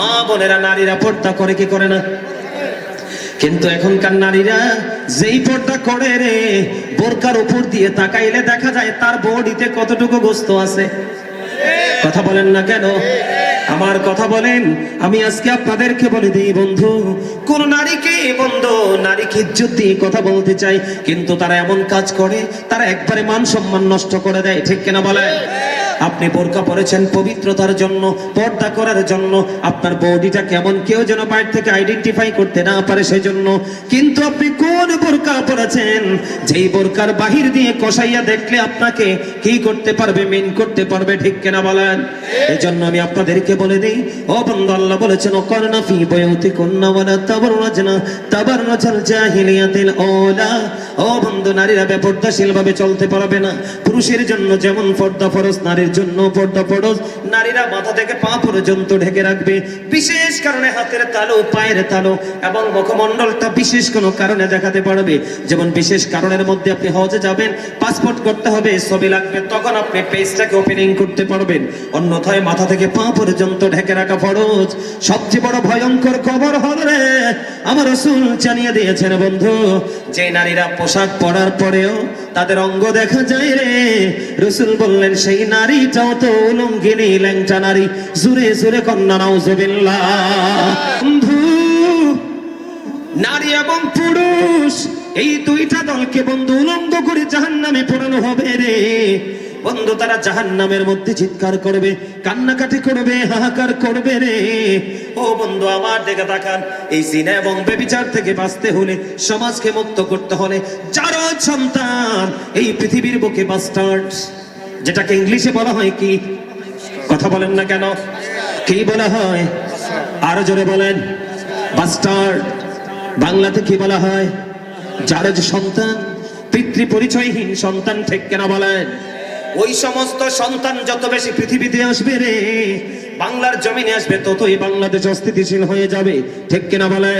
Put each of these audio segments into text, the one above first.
মা বোনেরা, নারীরা পর্দা করে কি করে না? কিন্তু এখনকার নারীরা যেই পর্দা করে রে, বোরকার উপর দিয়ে তাকাইলে দেখা যায় তার বডিতে কতটুকু গোস্ত আছে। কথা বলেন না কেন? আমার কথা বলেন, আমি আজকে আপনাদেরকে বলে দিই বন্ধু, কোন নারীকে বন্ধু নারীকে ইজ্জত দিয়ে কথা বলতে চাই কিন্তু তারা এমন কাজ করে, তারা একবারে মান সম্মান নষ্ট করে দেয়, ঠিক কিনা বলে আপনি বোরকা পরেছেন পবিত্রতার জন্য, পর্দা করার জন্য, আপনার বডিটা কেমন কেউ যেন বাইরে থেকে আইডেন্টিফাই করতে না পারে সেই জন্য কিন্তু আপনি কোন বোরকা পরেছেন? যেই বোরকার বাহির দিয়ে কষাইয়া দেখলে আপনাকে কি করতে পারবে, মেন করতে পারবে, ঠিক কেনা বলেন? এই জন্য আমি আপনাদেরকে বলে দিই, ও বন্ধু আল্লাহ বলেছেন ও করনা ফি বয়তি কন্যা ওয়ালা তাবাররাজনা তাবাররাজাল জাহিলিয়াতিল ওলা ও বন্ধু নারীরা বেপর্দাশীল ভাবে চলতে পারবে না। পুরুষের জন্য যেমন পর্দা ফরজ, নারীর জন্য পর্দা নারীরা মাথা থেকে পা পর্যন্ত ঢেকে রাখবে। বিশেষ কারণে হাতের পায়ের এবং মুখমণ্ডলটা বিশেষ কোনো কারণে দেখাতে পারবে। যেমন বিশেষ কারণের মধ্যে আপনি হজে যাবেন পাসপোর্ট করতে হবে, ছবি লাগবে, তখন আপনি পেজটাকে ওপেনিং করতে পারবেন। অন্যথায় মাথা থেকে পা পর্যন্ত ঢেকে রাখা ফরজ। সবচেয়ে বড় ভয়ঙ্কর খবর হলো রে, আমার রসুল জানিয়ে দিয়েছেন বন্ধু, যে নারীরা পোশাক পরার পরেও তাদের অঙ্গ দেখা যায় রে। রসুল বললেন, সেই ল্যাংটা নারী, জুড়ে জুড়ে কন্যা নারী এবং পুরুষ, এই দুইটা দলকে বন্ধু উলঙ্গ করে জাহান নামে পড়ানো হবে রে। বন্ধু, তারা জাহান নামের মধ্যে চিৎকার করবে, কান্নাকাটি করবে, হাহাকার করবে রে। ও বন্ধু, আমার দিকে তাকান। এই সিনে এবং বেবিচার থেকে বাঁচতে হলে সমাজকে মুক্ত করতে হলে যার সন্তান, এই পৃথিবীর বুকে বাস্টার্ড যেটাকে ইংলিশে বলা হয় কি? কথা বলেন না কেন? কি বলা হয়? আরও জোরে বলেন। বাংলাতে কি বলা হয়? যার যে সন্তান পিতৃ পরিচয়হীন সন্তান ঠিক কেনা বলেন। ওই সমস্ত সন্তান যত বেশি পৃথিবীতে আসবে রে, বাংলার জমিনে আসবে, ততই বাংলাদেশ অস্থিতিশীল হয়ে যাবে, ঠিক কিনা বলে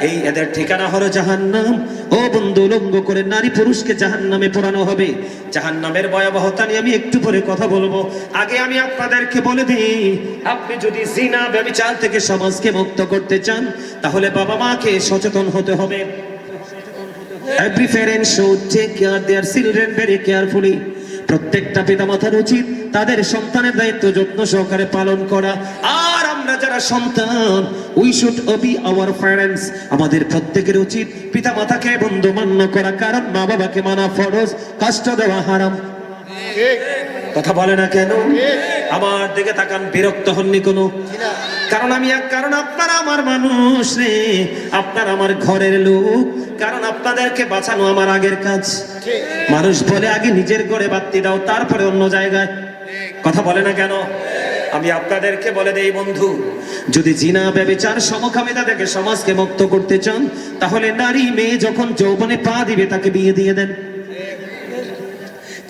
এই এদের ঠিকানা হলো জাহান্নাম। ও বন্ধু উলঙ্গ করে নারী পুরুষকে জাহান্নামে পোড়ানো হবে। জাহান্নামের ভয়াবহতা নিয়ে আমি একটু পরে কথা বলব। আগে আমি আপনাদেরকে বলে দিই, আপনি যদি জিনা, ব্যবচার থেকে সমাজকে মুক্ত করতে চান, তাহলে বাবা মাকে সচেতন হতে হবে। Every parent should take care their children very carefully. প্রত্যেকটা পিতামাতার উচিত তাদের সন্তানের দায়িত্ব যত্ন সহকারে পালন করা। আর আমরা যারা সন্তান we should be our parents আমাদের প্রত্যেকের উচিত পিতামাতাকে বন্ধু মান্য করা কারণ মা বাবাকে মানা ফরজ কষ্ট দেওয়া হারাম। কথা বলে না কেন? আমার দিকে তাকান বিরক্ত হননি কোনো? কারণ আমি এক কারণ আপনারা আমার মানুষ রে। আপনার আমার ঘরের লোক কারণ আপনাদেরকে বাঁচানো আমার আগের কাজ। মানুষ বলে আগে নিজের ঘরে বাত্তি দাও তারপরে অন্য জায়গায়। কথা বলে না কেন? আমি আপনাদেরকে বলে দেই বন্ধু যদি জিনা ব্যবচার সমকামিতা থেকে সমাজকে মুক্ত করতে চান তাহলে নারী মেয়ে যখন যৌবনে পা দিবে তাকে বিয়ে দিয়ে দেন।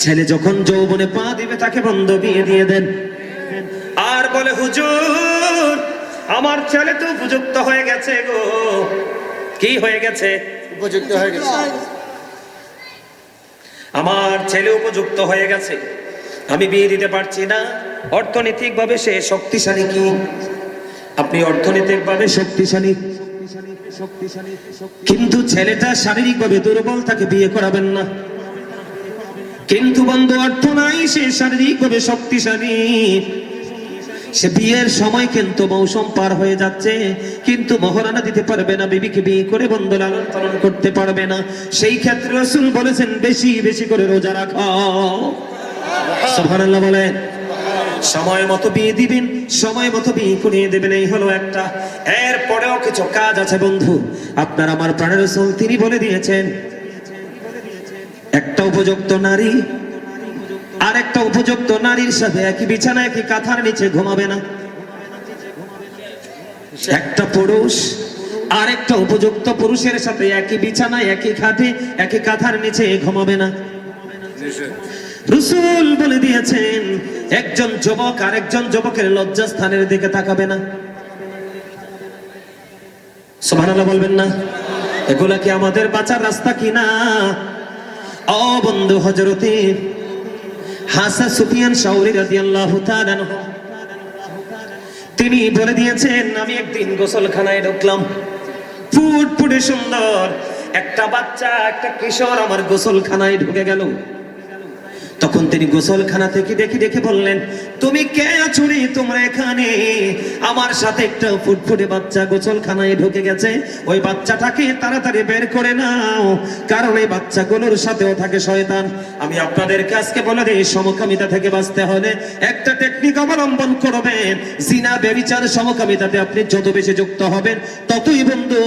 ছেলে যখন যৌবনে পা দিবে তাকে বন্ধ বিয়ে দিয়ে দেন। আর বলে হুজুর আমার ছেলে তো উপযুক্ত হয়ে গেছে গো। কি হয়ে গেছে? উপযুক্ত হয়ে গেছে। আমার ছেলে উপযুক্ত হয়ে গেছে। আমি বিয়ে দিতে পারছি না। অর্থনৈতিক ভাবে সে শক্তিশালী কি? আপনি অর্থনৈতিক ভাবে শক্তিশালী। কিন্তু ছেলেটা শারীরিক ভাবে দুর্বল, তাকে বিয়ে করাবেন না। কিন্তু বন্ধু, অর্থ নাই, সে শারীরিক ভাবে শক্তিশালী। সে বিয়ের সময় কিন্তু মৌসুম পার হয়ে যাচ্ছে, কিন্তু মহারানা দিতে পারবে না, বিবিকে বিয়ে করে বন্ধ লালন পালন করতে পারবে না। সেই ক্ষেত্রে রসুল বলেছেন, বেশি বেশি করে রোজা রাখাও সুবহানাল্লাহ বলেন, সময় মতো বিয়ে দিবেন, সময় মতো বিয়ে করিয়ে দেবেন, এই হলো একটা। এর পরেও কিছু কাজ আছে বন্ধু। আপনার আমার প্রাণের রসুল তিনি বলে দিয়েছেন, একটা উপযুক্ত নারী আর একটা উপযুক্ত নারীর সাথে একই বিছানা, একই কাঁথার নিচে ঘুমাবে না। একটা পুরুষ আর একটা উপযুক্ত পুরুষের সাথে একই বিছানা একই খাটে, একই কাঁথার নিচে ঘুমাবে না। রসুল বলে দিয়েছেন, একজন যুবক আর একজন যুবকের লজ্জাস্থানের দিকে তাকাবে না। সুবহানাল্লাহ বলবেন না। এগুলা কি আমাদের বাঁচার রাস্তা কি না? ও বন্ধু হজরতে হাসা সুফিয়ান শাওরি রাদিয়াল্লাহু তাআলা তিনি বলে দিয়েছেন, আমি একদিন গোসলখানায় ঢুকলাম। ফুট ফুটে সুন্দর একটা বাচ্চা, একটা কিশোর আমার গোসলখানায় ঢুকে গেল। তখন তিনি গোসলখানা থেকে দেখে দেখে বললেন, তুমি কে আছো রে তোমরা এখানে? আমার সাথে একটা ফুটফুটে বাচ্চা গোসলখানায় ঢুকে গেছে। ওই বাচ্চাটাকে তাড়াতাড়ি বের করে নাও, কারণ এই বাচ্চাগুলোর সাথেও থাকে শয়তান। আমি আপনাদেরকে আজকে বলে দিই, সমকামিতা থেকে বাঁচতে হলে একটা টেকনিক অবলম্বন করবেন। জিনা, বেবিচার সমকামিতাতে আপনি যত বেশি যুক্ত হবেন, ততই বন্ধু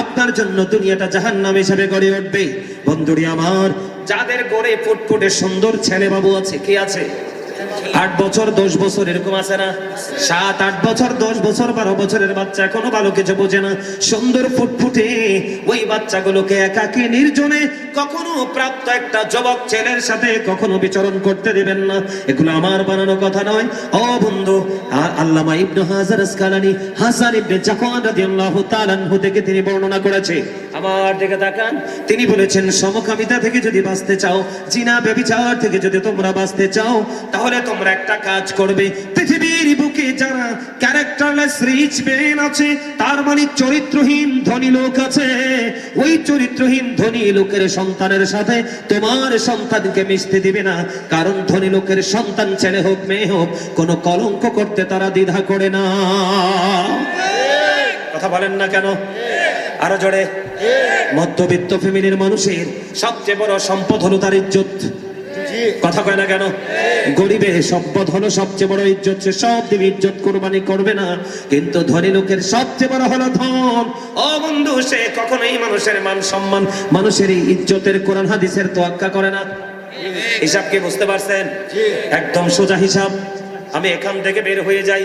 আপনার জন্য দুনিয়াটা জাহান্নাম হিসেবে গড়ে উঠবে। বন্ধুরি আমার যাদের গড়ে ফুটফুটে সুন্দর ছেলে বাবু আছে কে আছে? আট বছর, দশ বছর এরকম আছে না? সাত, আট বছর, দশ বছর, বারো বছরের বাচ্চা এখনও ভালো কিছু বোঝে না। সুন্দর ফুটফুটে ওই বাচ্চাগুলোকে একাকে নির্জনে কখনো প্রাপ্ত একটা যুবক ছেলের সাথে কখনো বিচরণ করতে দিবেন না। এগুলো আমার বানানো কথা নয়। ও বন্ধু, আর আল্লামা ইবনু হাজার আসকালানি, হাসান ইবনে জাফর রাদিয়াল্লাহু তাআলা আনহু থেকে তিনি বর্ণনা করেছে। আমার দিকে তাকান। তিনি বলেছেন, সমকামিতা থেকে যদি বাঁচতে চাও, জিনা, ব্যভিচার থেকে যদি তোমরা বাঁচতে চাও, তাহলে তোমরা একটা কাজ করবে। পৃথিবীর বুকে যারা ক্যারেক্টারলেস রিচ ম্যান আছে, তার মানে চরিত্রহীন ধনী লোক আছে। ওই চরিত্রহীন ধনী লোকের সন্তানের সাথে তোমার সন্তানকে মিশতে দিবে না। কারণ ধনী লোকের সন্তান ছেলে হোক, মেয়ে হোক, কোনো কলঙ্ক করতে তারা দ্বিধা করে না। কথা বলেন না কেন? আরও জোরে। মধ্যবিত্ত ফ্যামিলির মানুষের সবচেয়ে বড় সম্পদ হলো তার ইজ্জত। কথা কয় না কেন? গরিবের সম্পদ হলো সবচেয়ে বড় ইজ্জত সে সব দিবে ইজ্জত কোরবানি করবে না। কিন্তু ধনী লোকের সবচেয়ে বড় হলো ধন। ও বন্ধু সে কখনোই মানুষের মান সম্মান মানুষের ইজ্জতের কোরআন হাদিসের তোয়াক্কা করে না। হিসাব কি বুঝতে পারছেন? একদম সোজা হিসাব। আমি এখান থেকে বের হয়ে যাই।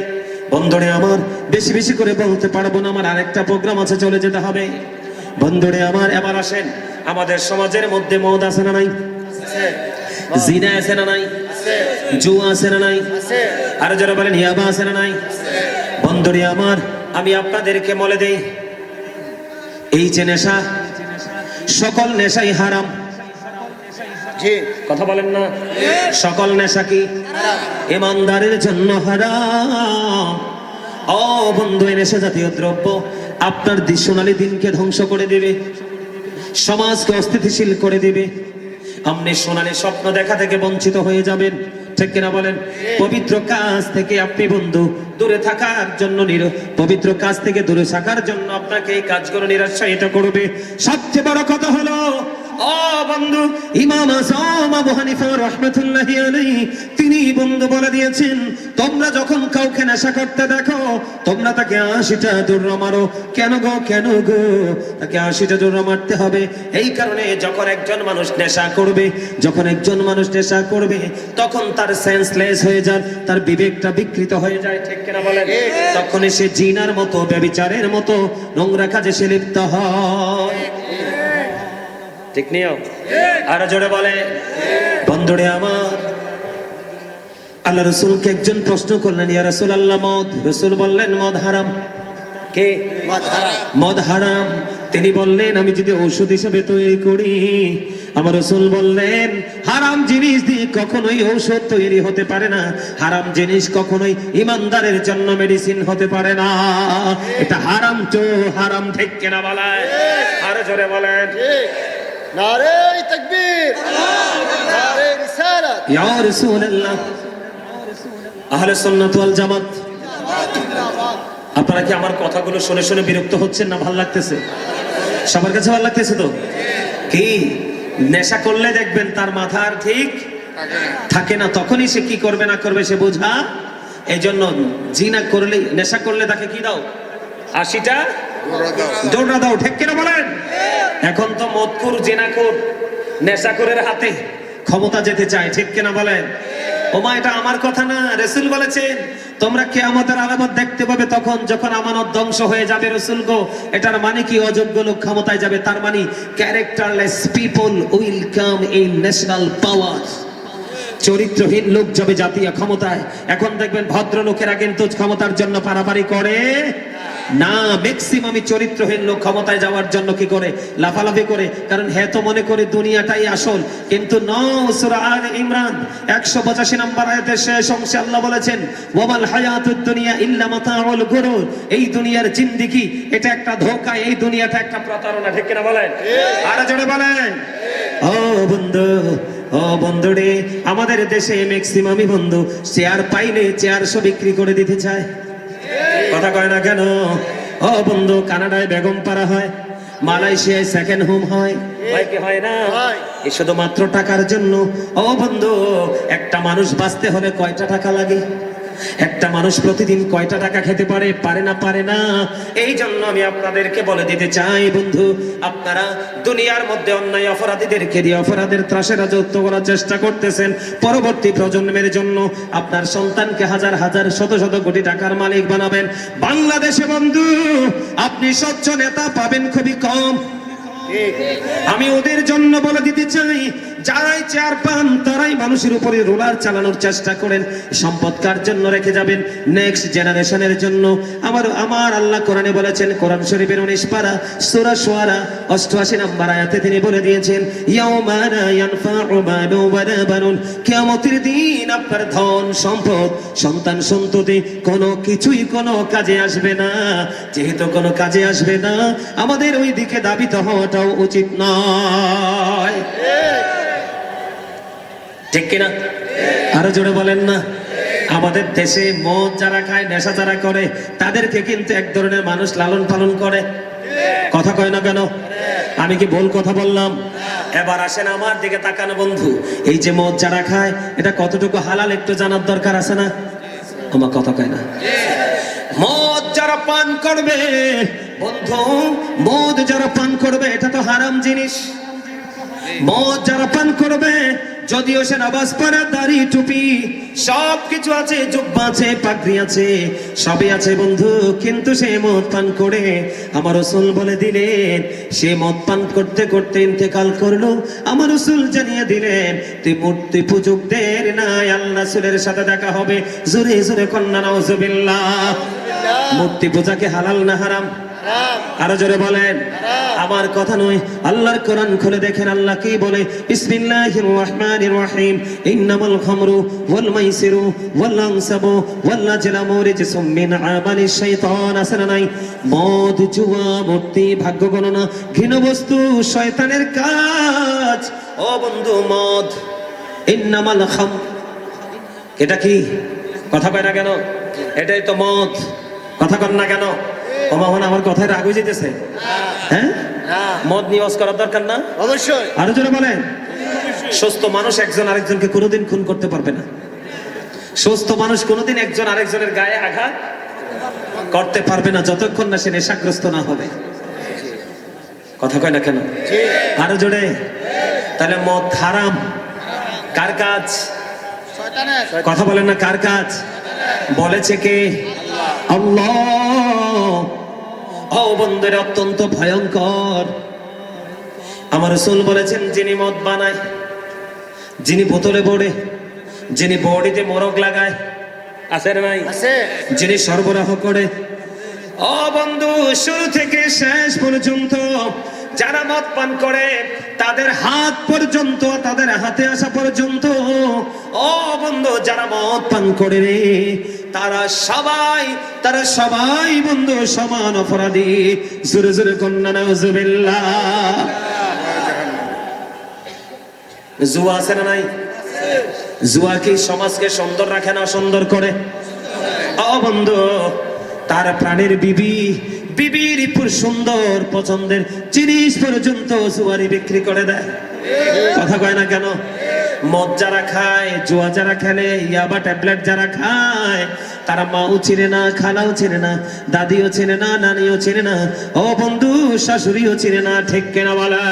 বন্ধুরে আমার বেশি বেশি করে বলতে পারব না আমার আরেকটা প্রোগ্রাম আছে চলে যেতে হবে। বন্ধুরে আমার এবার আসেন। আমাদের সমাজের মধ্যে মদ আছে না নাই? জিনা আছে না নাই? জুয়া আছে না নাই? আর যারা বলেন ইয়াবা আছে না নাই? বন্ধুরে আমার আমি আপনাদেরকে বলে দেই এই যে নেশা সকল নেশাই হারাম। কথা বলেন না? সকল নেশা কি? ইমানদারের জন্য হারাম। ও বন্ধু এই নেশা জাতীয় দ্রব্য আপনার দি- সোনালী দিনকে ধ্বংস করে দেবে। সমাজকে অস্থিতিশীল করে দেবে। আপনি সোনালী স্বপ্ন দেখা থেকে বঞ্চিত হয়ে যাবেন ঠিক কিনা বলেন পবিত্র কাজ থেকে আপনি বন্ধু দূরে থাকার জন্য পবিত্র কাজ থেকে দূরে থাকার জন্য আপনাকে এই কাজগুলো এটা করবে সবচেয়ে বড় কথা হলো ও বন্ধু ইমাম আজম আবু হানিফা রাহমাতুল্লাহি আলাইহি তিনি বন্ধু বলে দিয়েছেন তোমরা যখন কাউকে নেশা করতে দেখো তোমরা তাকে আশিটা দৌড় মারো। কেন গো কেন গো? তাকে আশিটা দৌড় মারতে হবে। এই কারণে যখন একজন মানুষ নেশা করবে যখন একজন মানুষ নেশা করবে তখন তার সেন্সলেস হয়ে যায় তার বিবেকটা বিকৃত হয়ে যায় ঠিক কিনা বলেন? তখন সে জিনার মতো ব্যবিচারের মতো নোংরা কাজে সে লিপ্ত হয়। ঠিক নিও। আরও জোরে বলে বন্ধুরে আমার আল্লাহ রসুলকে একজন প্রশ্ন করলেন ইয়া রসুল আল্লাহ মদ? রসুল বললেন মদ হারাম। কে? মদ হারাম। তিনি বললেন আমি যদি ঔষধ হিসেবে তৈরি করি। আমার রসুল বললেন হারাম জিনিস দিয়ে কখনোই ঔষধ তৈরি হতে পারে না। হারাম জিনিস কখনোই ইমানদারের জন্য মেডিসিন হতে পারে না। এটা হারাম তো হারাম ঠিক কেনা বলায় আরও জোরে বলেন নারে তকবীর নারে আপনারা কি আমার কথাগুলো শুনে শুনে বিরক্ত হচ্ছেন না ভালো লাগতেছে? সবার কাছে ভালো লাগতেছে তো? কি? নেশা করলে দেখবেন তার মাথার ঠিক থাকে না। তখনই সে কি করবে, না করবে সে বোঝা। এই জন্য জিনা করলে, নেশা করলে তাকে কি দাও? আশিটা দৌড়া দাও ঠিক কিনা বলেন? এখন তো মদকুর জিনাকুর নেশাকুরের হাতে ক্ষমতা যেতে চায়, ঠিক কিনা বলেন? ওমা, এটা আমার কথা না, রসুল বলেছেন, তোমরা আলামত দেখতে পাবে তখন যখন আমানত ধ্বংস হয়ে যাবে, রসুল গো। এটার মানে কি? অযোগ্য লোক ক্ষমতায় যাবে, তার মানে characterless people will come in national power. চরিত্রহীন লোক যাবে জাতীয় ক্ষমতায়। এখন দেখবেন ভদ্র লোকেরা কিন্তু ক্ষমতার জন্য পারাপারি করে। না ম্যাক্সিমামই চরিত্রহীন লোক ক্ষমতায় যাওয়ার জন্য কি করে? লাফালাফি করে? কারণ হ্যাঁ তো মনে করে দুনিয়াটাই আসল। কিন্তু আল ইমরান 185 নম্বর আয়াতের শেষ অংশে আল্লাহ বলেছেন হায়াতুদ দুনিয়া ইল্লা মাতাউল গুরুর। এই দুনিয়ার জিন্দেগি এটা একটা ধোঁকা এই দুনিয়াটা একটা প্রতারণা ঠিক কিনা বলেন? আর জোরে বলেন। ও বন্ধু ও বন্ধু রে আমাদের দেশে ম্যাক্সিমামই বন্ধু চেয়ার পাইলে চেয়ার সব বিক্রি করে দিতে চায়। কথা কয় না কেন? ও বন্ধু কানাডায় বেগম পাড়া হয় মালয়েশিয়ায় সেকেন্ড হোম হয়। হয় কি হয় না? হয়। শুধুমাত্র টাকার জন্য। ও বন্ধু একটা মানুষ বাঁচতে হলে কয়টা টাকা লাগে? একটা মানুষ প্রতিদিন কয়টা টাকা খেতে পারে? পারে না পারে না। এই জন্য আমি আপনাদেরকে বলে দিতে চাই, বন্ধু, আপনারা দুনিয়ার মধ্যে অন্যায় অপরাধীদেরকে দিয়ে অপরাধের ত্রাসে রাজত্ব করার চেষ্টা করতেছেন। পরবর্তী প্রজন্মের জন্য আপনার সন্তানকে হাজার হাজার, শত শত কোটি টাকার মালিক বানাবেন। বাংলাদেশে, বন্ধু, আপনি স্বচ্ছ নেতা পাবেন খুবই কম। আমি ওদের জন্য বলে দিতে চাই যারাই চেয়ার পান, তারাই মানুষের উপরে রোলার চালানোর চেষ্টা করেন। সম্পদ কার জন্য রেখে যাবেন? নেক্সট জেনারেশনের জন্য। আমার আমার আল্লাহ কোরআনে বলেছেন, কোরআন শরীফের উনিশ পারা, সুরা সোয়ারা, অষ্টআশি নম্বর আয়াতে তিনি বলে দিয়েছেন কিয়ামতের দিন আপনার ধন, সম্পদ, সন্তান, সন্ততি কোনো কিছুই কোনো কাজে আসবে না। যেহেতু কোনো কাজে আসবে না, আমাদের ওই দিকে দাবিত হওয়াটাও উচিত নয়। ঠিক কিনা? আরও জোরে বলেন না। আমাদের দেশে মদ যারা খায়, নেশা যারা করে, তাদেরকে কিন্তু এক ধরনের মানুষ লালন পালন করে। কথা কয় না কেন? আমি কি ভুল কথা বললাম? এবার আসেন আমার দিকে তাকানো বন্ধু। এই যে মদ যারা খায়, এটা কতটুকু হালাল একটু জানার দরকার আছে না? আমার কথা কয় না। মদ যারা পান করবে, বন্ধু, মদ যারা পান করবে, এটা তো হারাম জিনিস। মদ যারা পান করবে যদিও সে নামাজ পড়ে, দাড়ি, টুপি সব কিছু আছে, জুব্বা আছে, পাগড়ি আছে, সবই আছে বন্ধু। কিন্তু সে মদ পান করে, আমার রসুল বলে দিলেন, সে মদ পান করতে করতে ইন্তেকাল করল। আমার রসুল জানিয়ে দিলেন, তুই মূর্তি পূজকদের নাই আল্লাহ রসুলের সাথে দেখা হবে। জোরে জোরে কন্যা, নাউজুবিল্লাহ। মূর্তি পূজাকে হালাল না হারাম? রাম আরও জোরে বলেন। আমার কথা নয়, আল্লাহর কোরআন খুলে দেখেন আল্লাহ কি বলে? বিসমিল্লাহির রহমানির রহিম। ইন্নামাল খামরু ওয়াল মাইসিরু ওয়াল আনসাবু ওয়াল আজলামু মিন আমালি শাইতান নাই? মদ, জুয়া, মূর্তি, ভাগ্য গণনা, ঘৃণ বস্তু, শয়তানের কাজ। ও বন্ধু, মদ। ইন্নামাল খাম, এটা কি? কথা কয় না কেন? এটাই তো মদ। কথা কন না কেন? ও মামন আমার কথায় রাগ হয়ে যেতেছে। হ্যাঁ? হ্যাঁ? মদ নিওয়াজ করার দরকার না? অবশ্যই। আরও জোরে বলেন। সুস্থ মানুষ একজন আরেকজনকে কোনোদিন খুন করতে পারবে না। সুস্থ মানুষ কোনোদিন একজন আরেকজনের গায়ে আঘাত করতে পারবে না যতক্ষণ না সে নেশাগ্রস্ত না হবে। কথা কয় না কেন? আরও জোরে। তাহলে মদ হারাম। কার কাজ? কথা বলেন না কার কাজ? বলেছে কে? আল্লাহ। ও বন্ধুরা অত্যন্ত ভয়ঙ্কর। আমার রসুল বলেছেন যিনি মদ বানায় যিনি বোতলে পড়ে যিনি বডিতে মোরগ লাগায় আছে। নাই যিনি সরবরাহ করে ও বন্ধু শুরু থেকে শেষ পর্যন্ত যারা মদ পান করে তাদের হাত পর্যন্ত তাদের হাতে আসা পর্যন্ত ও বন্ধু যারা মদ পান করে রে তারা সবাই তারা সবাই বন্ধু, সমান অপরাধী। জোরে জোরে কন্যা নাউজুবিল্লাহ। জুয়া আছে না নাই? জুয়া কি সমাজকে সুন্দর রাখে না সুন্দর করে? ও বন্ধু, তার প্রাণের বিবি, বিবির পুর সুন্দর পছন্দের জিনিস পর্যন্ত জুয়ারি বিক্রি করে দেয়। কথা কয় না কেন? মদ যারা খায়, জুয়া যারা খেলে, ইয়াবা ট্যাবলেট যারা খায়, তারা মাও চিনে না, খালাও চিনে না, দাদিও চিনে না, নানিও চিনে না, ও বন্ধু, শাশুড়িও চিনে না, ঠিক কেনা বলা?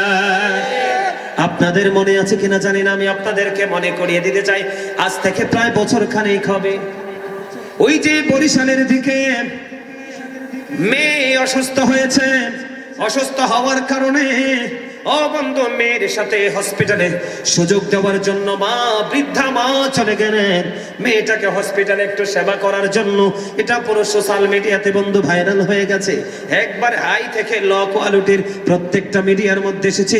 আপনাদের মনে আছে কিনা জানি না, আমি আপনাদেরকে মনে করিয়ে দিতে চাই, আজ থেকে প্রায় বছর খানেক হবে। ওই যে বরিশালের দিকে মেয়ে অসুস্থ হয়েছে, অসুস্থ হওয়ার কারণে ও বন্ধু, মেয়ের সাথে হসপিটালে সুযোগ দেওয়ার জন্য মা, বৃদ্ধা মা চলে গেলেন। মেয়েটাকে হসপিটালে একটু সেবা করার জন্য। এটা পুরো সোশ্যাল মিডিয়াতে বন্ধু ভাইরাল হয়ে গেছে। একবার হাই থেকে ল কোয়ালিটির প্রত্যেকটা মিডিয়ার মধ্যে এসেছে।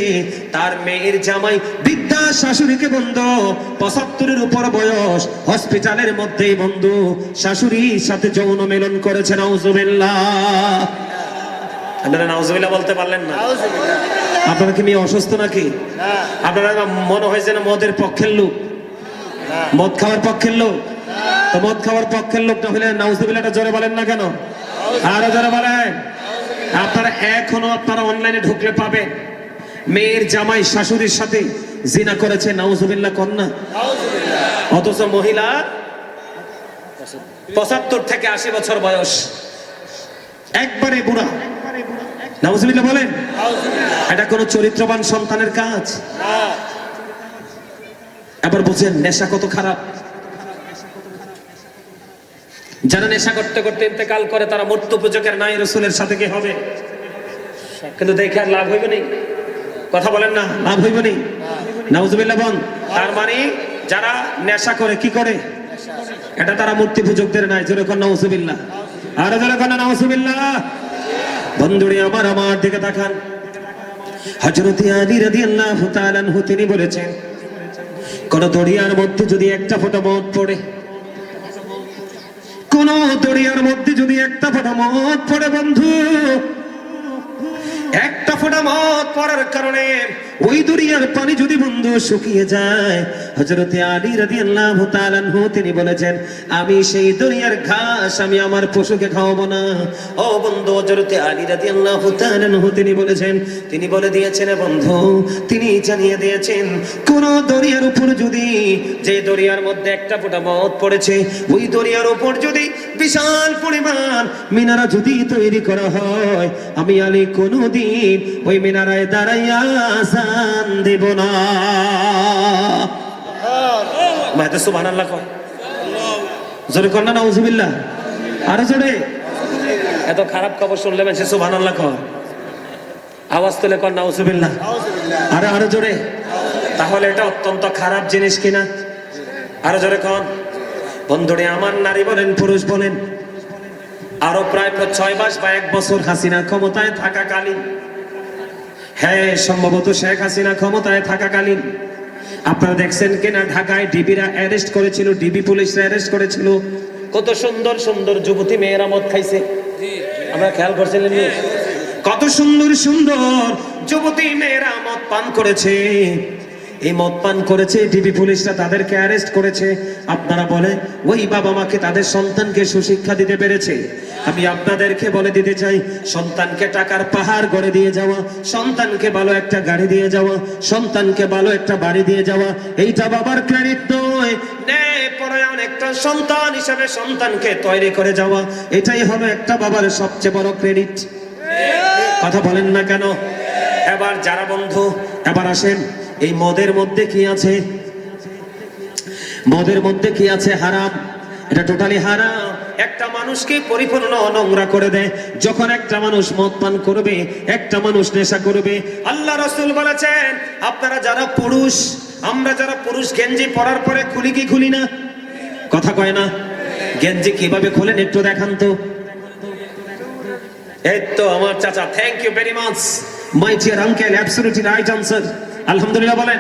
তার মেয়ের জামাই বৃদ্ধা শাশুড়িকে বন্ধু, পঁচাত্তরের উপর বয়স। হসপিটালের মধ্যেই বন্ধু, শাশুড়ির সাথে যৌন মেলন করেছে, নাউজুবিল্লাহ। আপনারা নাউজুবিল্লাহ বলতে পারলেন না। আপনারা কি মেয়ে অসুস্থ নাকি? আপনারা মনে হয় যেন মদের পক্ষের লোক। মদ খাওয়ার পক্ষের লোক। তো মদ খাওয়ার পক্ষের লোক না হলে নাউজুবিল্লাহটা জোরে বলেন না কেন? আরও জোরে বলেন। আপনারা এখনও আপনারা অনলাইনে ঢুকলে পাবেন। মেয়ের জামাই শাশুড়ির সাথে জিনা করেছে নাউজুবিল্লাহ কন্যা। অথচ মহিলা পঁচাত্তর থেকে আশি বছর বয়স। একবারে বুড়া। নাউজুবিল্লাহ বলেন। এটা কোনো চরিত্রবান সন্তানের কাজ। এবার বুঝেন, নেশা কত খারাপ। যারা নেশা করতে করতে ইন্তেকাল করে, তারা মৃত্যু পূজকের নাই রসুলের সাথে কি হবে? কিন্তু দেখে আর লাভ হইবে নেই। কথা বলেন না, লাভ হইবে নেই। নাউজুবিল্লাহ বন তার মানে যারা নেশা করে, কি করে? এটা তারা মূর্তি পূজকদের নাই। জোরে কন্যা নাউজুবিল্লাহ। আর জোরে কন্যা নাউজুবিল্লাহ। বন্ধুরে আমার আমার দিকে তাকান। হজরতি আলী রাদি আল্লাহ তালানহু তিনি বলেছেন, কোন মধ্যে যদি একটা ফোঁটা মদ পড়ে, কোন দরিয়ার মধ্যে যদি একটা ফোঁটা মদ পড়ে বন্ধু, একটা ফোঁটা মদ পড়ার কারণে ওই দরিয়ার পানি যদি বন্ধু শুকিয়ে যায়, হযরতে আলী তাআলা আনহু তিনি বলেছেন, আমি সেই দরিয়ার ঘাস আমি আমার পশুকে খাওয়াবো না। ও বন্ধু, হযরতে আলী রাদিয়াল্লাহু তাআলা আনহু তিনি বলেছেন, তিনি বলে দিয়েছেন বন্ধু, তিনি জানিয়ে দিয়েছেন, কোন দরিয়ার উপর যদি যে দরিয়ার মধ্যে একটা ফোঁটা মদ পড়েছে, ওই দরিয়ার উপর যদি বিশাল পরিমাণ মিনারা যদি তৈরি করা হয়, আমি আলী কোনোদিন ওই মিনারায় দাঁড়াইয়া আসান দেব না। মাইতে সুবহানাল্লাহ কয়। জোরে কর না জোরে। এত খারাপ খবর শুনলে সে সুবহানাল্লাহ কয়। আওয়াজ তুলে কর, নাউজুবিল্লাহ। আউযুবিল্লাহ। আরে, আরও জোরে। তাহলে এটা অত্যন্ত খারাপ জিনিস কিনা। আরও জোরে কন বন্ধুরে, আমার নারী বলেন, পুরুষ বলেন, আরও প্রায় প্রায় ছয় মাস বা এক বছর হাসিনা ক্ষমতায় থাকাকালীন হ্যাঁ সম্ভবত শেখ হাসিনা ক্ষমতায় থাকাকালীন। আপনারা দেখছেন কিনা, ঢাকায় ডিবিরা অ্যারেস্ট করেছিল, ডিবি পুলিশরা অ্যারেস্ট করেছিল। কত সুন্দর সুন্দর যুবতী মেয়েরা মদ খাইছে। আমরা খেয়াল করছিলেন? কত সুন্দর সুন্দর যুবতী মেয়েরা মদ পান করেছে। এই মদ পান করেছে ডিবি পুলিশরা তাদেরকে অ্যারেস্ট করেছে। আপনারা বলেন ওই বাবা মাকে তাদের সন্তানকে সুশিক্ষা দিতে পেরেছে। আমি আপনাদেরকে বলে দিতে চাই, সন্তানকে টাকার পাহাড় গড়ে দিয়ে যাওয়া, সন্তানকে ভালো একটা গাড়ি দিয়ে যাওয়া, সন্তানকে ভালো একটা বাড়ি দিয়ে যাওয়া, এইটা বাবার ক্রেডিট নয়। একটা সন্তান হিসাবে সন্তানকে তৈরি করে যাওয়া, এটাই হলো একটা বাবার সবচেয়ে বড় ক্রেডিট কথা বলেন না কেন? এবার যারা বন্ধু, এবার আসেন। এই মদের মধ্যে কি আছে? মদের মধ্যে কি আছে হারাম? এটা টোটালি হারাম। একটা মানুষকে পরিপূর্ণ নোংরা করে দেয়। যখন একটা মানুষ মদ পান করবে, একটা মানুষ নেশা করবে, আল্লাহ রসুল বলেছেন, আপনারা যারা পুরুষ, আমরা যারা পুরুষ, গেঞ্জি পরার পরে খুলি কি খুলি না? কথা কয় না? গেঞ্জি কীভাবে খোলেন একটু দেখান তো। এই তো আমার চাচা thank you very much my dear uncle absolutely right answer আলহামদুলিল্লাহ বলেন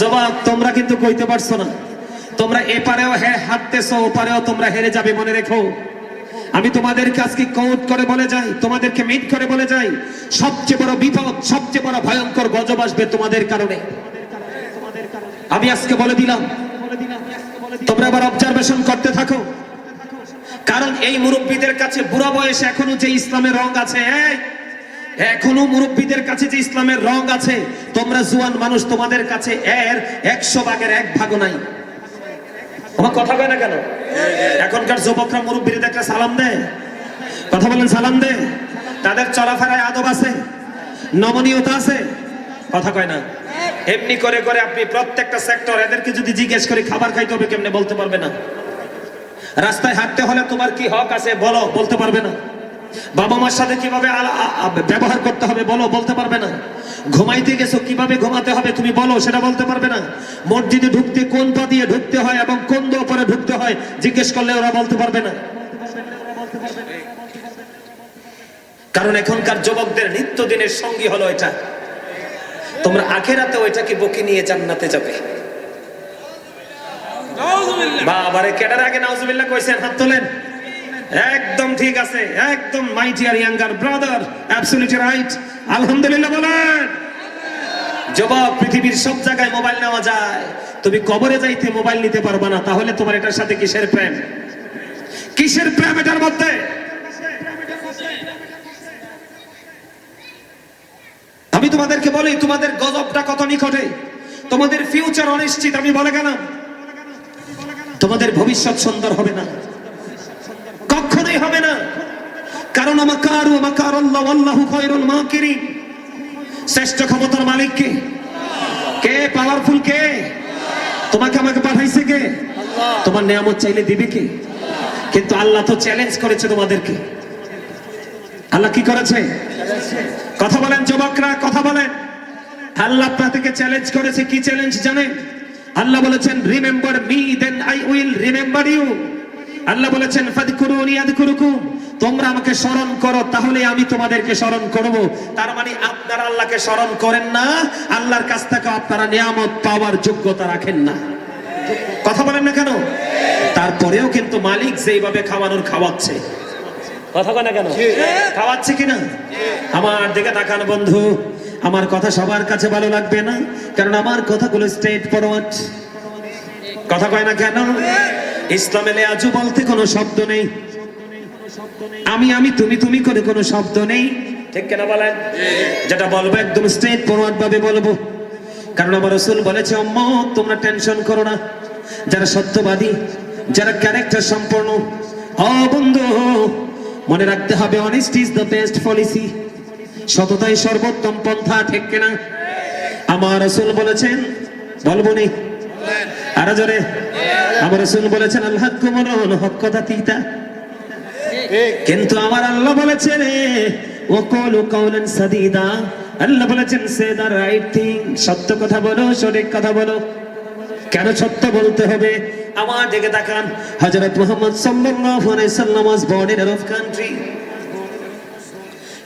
জবাব তোমরা কিন্তু কইতে পারছ না। তোমরা এপারেও হ্যাঁ হাঁটতেছো ওপারেও তোমরা হেরে যাবে মনে রেখো। আমি তোমাদেরকে আজকে কোট করে বলে যাই তোমাদেরকে মিট করে বলে যাই সবচেয়ে বড় বিপদ সবচেয়ে বড় ভয়ঙ্কর গজব আসবে তোমাদের কারণে। আমি আজকে বলে দিলাম তোমরা আবার অবজারভেশন করতে থাকো। কারণ এই মুরব্বীদের কাছে বুড়া বয়সে এখনও যে ইসলামের রং আছে এই, এখনও মুরব্বীদের কাছে যে ইসলামের রং আছে, তোমরা জুয়ান মানুষ, তোমাদের কাছে এর একশো ভাগের এক ভাগও নাই। আমার কথা কয় না কেন? এখনকার যুবকরা মুরব্বীর দেখলে সালাম দেয়। কথা বলেন, সালাম দে তাদের চলাফেরায় আদব আছে, নমনীয়তা আছে। কথা কয় না? এমনি করে করে আপনি প্রত্যেকটা সেক্টর এদেরকে যদি জিজ্ঞেস করে, খাবার খাইতে হবে কেমনে বলতে পারবে না? রাস্তায় হাঁটতে হলে তোমার কি হক আছে? বলো, বলতে পারবে না। বাবা মার সাথে কীভাবে ব্যবহার করতে হবে বলো বলতে পারবে না। ঘুমাইতে গেছো কীভাবে ঘুমাতে হবে তুমি বলো সেটা বলতে পারবে না। মসজিদে ঢুকতে কোন পা দিয়ে ঢুকতে হয় এবং কোন দোপরে ঢুকতে হয় জিজ্ঞেস করলে ওরা বলতে পারবে না। কারণ এখনকার যুবকদের নিত্যদিনের সঙ্গী হলো এটা। তোমরা আখেরাতে ওইটাকে বকে নিয়ে জান্নাতে যাবে। বাবারে কেডার আগে নাউজুবিল্লাহ কইছেন হাত তোলেন। একদম ঠিক আছে, একদম my dear younger brother absolutely right আলহামদুলিল্লাহ বলেন। যুবক পৃথিবীর সব জায়গায় মোবাইল নেওয়া যায়। তুমি কবরে যাইতে মোবাইল নিতে পারবে না, তাহলে তোমার এটার সাথে কিসের প্রেম? কিসের প্রেম এটার মধ্যে? আমি তোমাদেরকে বলি, তোমাদের গজবটা কত নিকটে? তোমাদের ফিউচার অনিশ্চিত, আমি বলে গেলাম। তোমাদের ভবিষ্যৎ সুন্দর হবে না। কখনোই হবে না। কারণ আমাকার আমাকার আল্লাহ আল্লাহু খায়রুল মাকিরিন। শ্রেষ্ঠ ক্ষমতার মালিক কে? কে? পাওয়ারফুল কে? তোমাকে আমাকে পাঠাইছে কে? তোমার নিয়ামত চাইলে দিবে কে? কিন্তু আল্লাহ তো চ্যালেঞ্জ করেছে তোমাদেরকে। আল্লাহ কি করেছে? কথা বলেন যুবকরা কথা বলেন। আল্লাহ আপনাদেরকে চ্যালেঞ্জ করেছে কি চ্যালেঞ্জ জানেন? আল্লাহ বলেছেন remember me then I will remember you আল্লাহ বলেছেন তোমরা আমাকে স্মরণ করো তাহলে আমি তোমাদেরকে স্মরণ করব। তার মানে আপনারা আল্লাহকে স্মরণ করেন না আল্লাহর কাছ থেকে আপনারা নিয়ামত পাওয়ার যোগ্যতা রাখেন না। কথা বলেন না কেন? তারপরেও কিন্তু মালিক যেইভাবে খাওয়ানোর খাওয়াচ্ছে। কথা কয় না কেন? খাওয়াচ্ছে কিনা? আমার দিকে তাকান বন্ধু আমার কথা সবার কাছে ভালো লাগবে না কারণ আমার কথাগুলো স্টেট ফরওয়ার্ড কথা কয় না কেন? ইসলামে লেয়াজু বলতে কোনো শব্দ নেই। আমি আমি, তুমি তুমি করে কোনো শব্দ নেই। ঠিক কেনা বলেন? যেটা বলব একদম স্ট্রেট ফরওয়ার্ড ভাবে বলব। কারণ আমার রসুল বলেছে অম্ম তোমরা টেনশন করো না। যারা সত্যবাদী, যারা ক্যারেক্টার সম্পন্ন ও বন্ধু মনে রাখতে হবে honest is the best policy সততাই সর্বোত্তম পন্থা, ঠিক কিনা? আমার রসুল বলেছেন, বলব নেই আরও জোরে। আমার রসুল বলেছেন আল্লাহ কুমরন হক কথা তিতা। কিন্তু আমার আল্লাহ বলেছে রে ও কলু কৌলেন সাদিদা। আল্লাহ বলেছেন সে দা রাইট থিং। সত্য কথা বলো সঠিক কথা বলো। কেন সত্য বলতে হবে? আমার দিকে তাকান। হযরত মুহাম্মদ সাল্লাল্লাহু আলাইহি সাল্লাম born in Arab country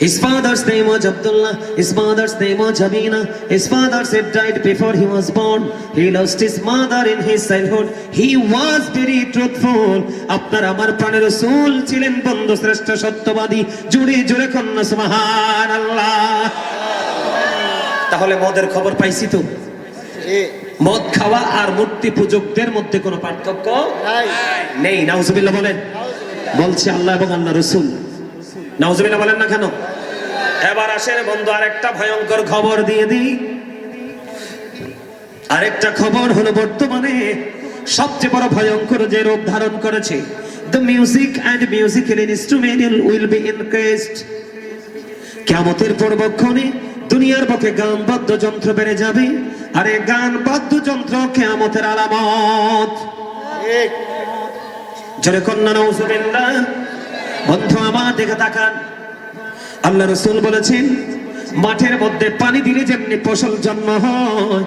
His father's name was Abdullah, his mother's name was Jamina. His father said died before he was born. He lost his mother in his childhood. He was very truthful. আপনার আমার প্রাণের রসূল ছিলেন বন্ধু শ্রেষ্ঠ সত্যবাদী জুড়ে জুড়ে কন্যা সুবহান আল্লাহ তাহলে মদের খবর পাইছি তো মদ খাওয়া আর মূর্তি পূজকদের মধ্যে কোনো পার্থক্য নেই নাউজুবিল্লাহ বলেন বলছে আল্লাহ এবং আল্লাহ রসুল নাউজুবিল্লাহ বলেন না কেন এবার আসেন বন্ধু আরেকটা ভয়ঙ্কর খবর দিয়ে দিই। আরেকটা খবর হলো বর্তমানে সবচেয়ে বড় ভয়ঙ্কর যে রূপ ধারণ করেছে the music and musical instrumental will be increased কেমতের পূর্বক্ষণে দুনিয়ার পক্ষে গান বাদ্যযন্ত্র বেড়ে যাবে আর এই গান বাদ্যযন্ত্র কেমতের আলামত। জোরে কন্যা নৌজুবিল্লাহ বন্ধু আমার দেখে তাকান। আল্লাহ রসুল বলেছেন, মাঠের মধ্যে পানি দিলে যেমনি ফসল জন্ম হয়,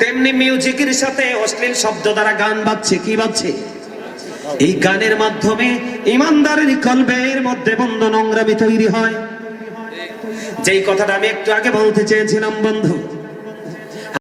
তেমনি মিউজিকের সাথে অশ্লীল শব্দ দ্বারা গান বাজছে। কি বাজছে? এই গানের মাধ্যমে ইমানদারের কলবের মধ্যে বন্ধ নোংরামি তৈরি হয়। যেই কথাটা আমি একটু আগে বলতে চেয়েছিলাম, বন্ধু